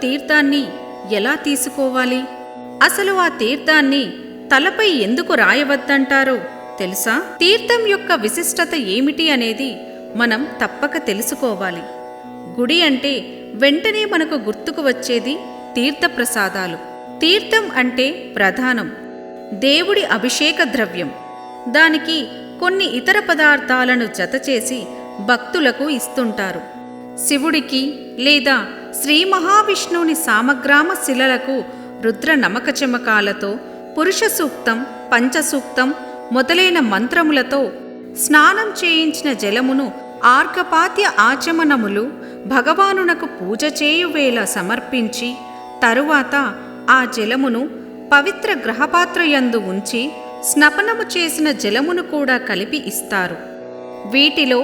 తీర్థాన్ని ఎలా తీసుకోవాలి? అసలు ఆ తీర్థాన్ని తలపై ఎందుకు రాయవద్దంటారో తెలుసా? తీర్థం యొక్క విశిష్టత ఏమిటి అనేది మనం తప్పక తెలుసుకోవాలి. గుడి అంటే వెంటనే మనకు గుర్తుకు వచ్చేది తీర్థప్రసాదాలు తీర్థం అంటే ప్రధానం దేవుడి అభిషేక ద్రవ్యం. దానికి కొన్ని ఇతర పదార్థాలను జతచేసి భక్తులకు ఇస్తుంటారు. శివుడికి లేదా శ్రీ మహావిష్ణువుని సామగ్రామ శిలలకు రుద్ర నమకచమకాలతో పురుష సూక్తం పంచసూక్తం మొదలైన మంత్రములతో స్నానం చేయించిన జలమును ఆర్ఘపాత్య ఆచమనములు భగవానునకు పూజ చేయువేళ సమర్పించి తరువాత ఆ జలమును పవిత్ర గ్రహపాత్రయందు ఉంచి స్నపనము చేసిన జలమును కూడా కలిపి ఇస్తారు. వీటిలో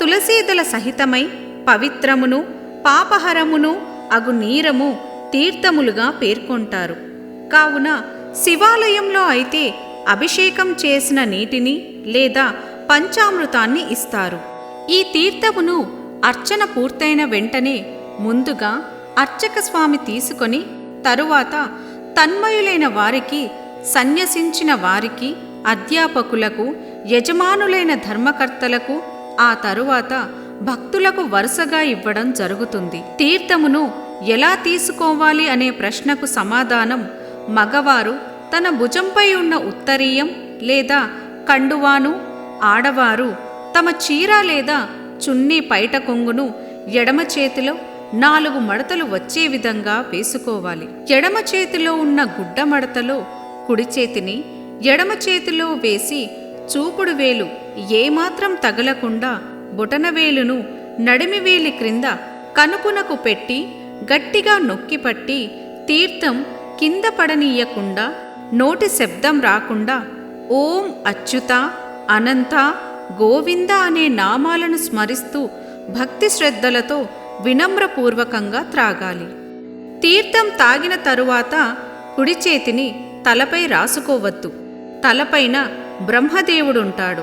తులసీదల సహితమై పవిత్రమును పాపహరమును అగు నీరము తీర్థములుగా పేర్కొంటారు. కావున శివాలయంలో అయితే అభిషేకం చేసిన నీటిని లేదా పంచామృతాన్ని ఇస్తారు. ఈ తీర్థమును అర్చన పూర్తయిన వెంటనే ముందుగా అర్చక స్వామి తీసుకొని తరువాత తన్మయులైన వారికి సన్యసించిన వారికి అధ్యాపకులకు యజమానులైన ధర్మకర్తలకు ఆ తరువాత భక్తులకు వరుసగా ఇవ్వడం జరుగుతుంది. తీర్థమును ఎలా తీసుకోవాలి అనే ప్రశ్నకు సమాధానం మగవారు తన భుజంపై ఉన్న ఉత్తరీయం లేదా కండువాను ఆడవారు తమ చీర లేదా చున్నీ పైట కొంగును ఎడమ చేతిలో నాలుగు మడతలు వచ్చే విధంగా వేసుకోవాలి. ఎడమ చేతిలో ఉన్న గుడ్డ మడతలో కుడి చేతిని ఎడమ చేతిలో వేసి చూపుడు వేలు ఏమాత్రం తగలకుండా బొటనవేలును నడిమివేలి క్రింద కనుపునకు పెట్టి గట్టిగా నొక్కిపట్టి తీర్థం కింద పడనీయకుండా నోటి శబ్దం రాకుండా ఓం అచ్యుత అనంత గోవింద అనే నామాలను స్మరిస్తూ భక్తి శ్రద్ధలతో వినమ్రపూర్వకంగా త్రాగాలి. తీర్థం తాగిన తరువాత కుడి చేతిని తలపై రాసుకోవద్దు. తలపైన బ్రహ్మదేవుడుంటాడు.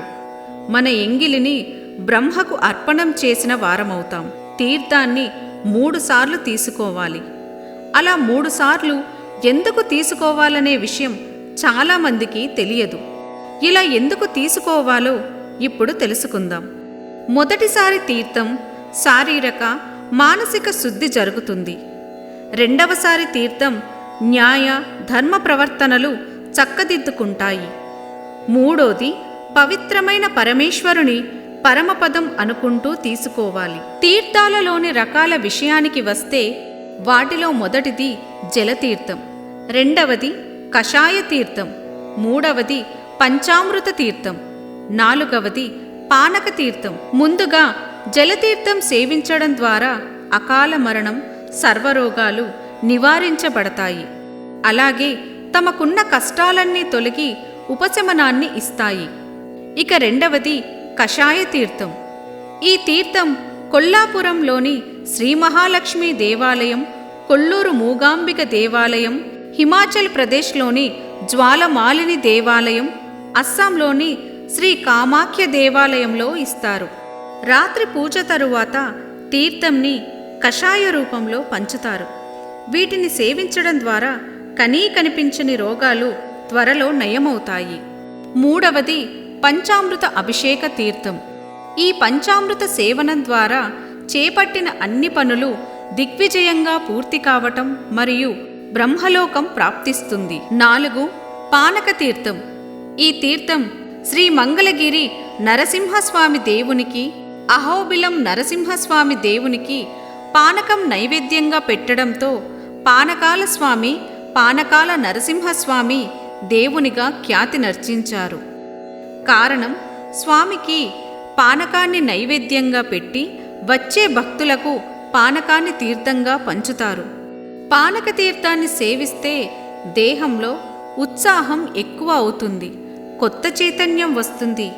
మన ఎంగిలిని బ్రహ్మకు అర్పణం చేసిన వారమవుతాం. తీర్థాన్ని మూడుసార్లు తీసుకోవాలి. అలా మూడుసార్లు ఎందుకు తీసుకోవాలనే విషయం చాలామందికి తెలియదు. ఇలా ఎందుకు తీసుకోవాలో ఇప్పుడు తెలుసుకుందాం. మొదటిసారి తీర్థం శారీరక మానసిక శుద్ధి జరుగుతుంది. రెండవసారి తీర్థం న్యాయ ధర్మ ప్రవర్తనలు చక్కదిద్దుకుంటాయి. మూడోది పవిత్రమైన పరమేశ్వరుని పరమపదం అనుకుంటూ తీసుకోవాలి. తీర్థాలలోని రకాల విషయానికి వస్తే వాటిలో మొదటిది జలతీర్థం రెండవది కషాయ తీర్థం మూడవది పంచామృత తీర్థం నాలుగవది పానక తీర్థం. ముందుగా జలతీర్థం సేవించడం ద్వారా అకాల మరణం సర్వరోగాలు నివారించబడతాయి. అలాగే తమకున్న కష్టాలన్నీ తొలగి ఉపశమనాన్ని ఇస్తాయి. ఇక రెండవది కషాయ తీర్థం ఈ తీర్థం కొల్లాపురంలోని శ్రీ మహాలక్ష్మి దేవాలయం కొల్లూరు మూగాంబిక దేవాలయం హిమాచల్ ప్రదేశ్లోని జ్వాలమాలిని దేవాలయం అస్సాంలోని శ్రీ కామాఖ్య దేవాలయంలో ఇస్తారు. రాత్రి పూజ తరువాత తీర్థంని కషాయ రూపంలో పంచుతారు. వీటిని సేవించడం ద్వారా కనీ కనిపించని రోగాలు త్వరలో నయమవుతాయి. మూడవది పంచామృత అభిషేక తీర్థం. ఈ పంచామృత సేవనం ద్వారా చేపట్టిన అన్ని పనులు దిగ్విజయంగా పూర్తి కావటం మరియు బ్రహ్మలోకం ప్రాప్తిస్తుంది. నాలుగు పానక తీర్థం. ఈ తీర్థం శ్రీ మంగళగిరి నరసింహస్వామి దేవునికి అహోబిలం నరసింహస్వామి దేవునికి పానకం నైవేద్యంగా పెట్టడంతో పానకాల స్వామి పానకాల నరసింహస్వామి దేవునిగా ఖ్యాతి నర్చించారు. కారణం స్వామికి పానకాన్ని నైవేద్యంగా పెట్టి వచ్చే భక్తులకు పానకాన్ని తీర్థంగా పంచుతారు. పానక తీర్థాన్ని సేవిస్తే దేహంలో ఉత్సాహం ఎక్కువ అవుతుంది కొత్త చైతన్యం వస్తుంది.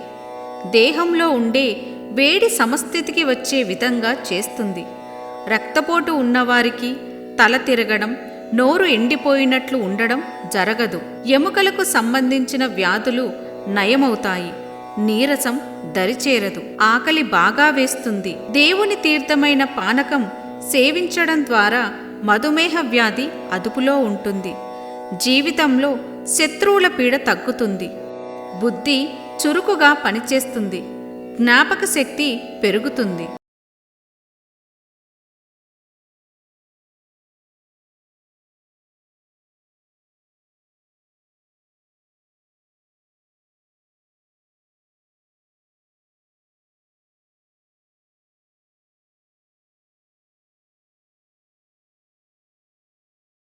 దేహంలో ఉండే వేడి సమస్థితికి వచ్చే విధంగా చేస్తుంది. రక్తపోటు ఉన్నవారికి తల తిరగడం నోరు ఎండిపోయినట్లు ఉండడం జరగదు. ఎముకలకు సంబంధించిన వ్యాధులు నయమవుతాయి. నీరసం దరిచేరదు. ఆకలి బాగా వేస్తుంది. దేవుని తీర్థమైన పానకం సేవించడం ద్వారా మధుమేహ వ్యాధి అదుపులో ఉంటుంది. జీవితంలో శత్రువుల పీడ తగ్గుతుంది. బుద్ధి చురుకుగా పనిచేస్తుంది. జ్ఞాపక శక్తి పెరుగుతుంది.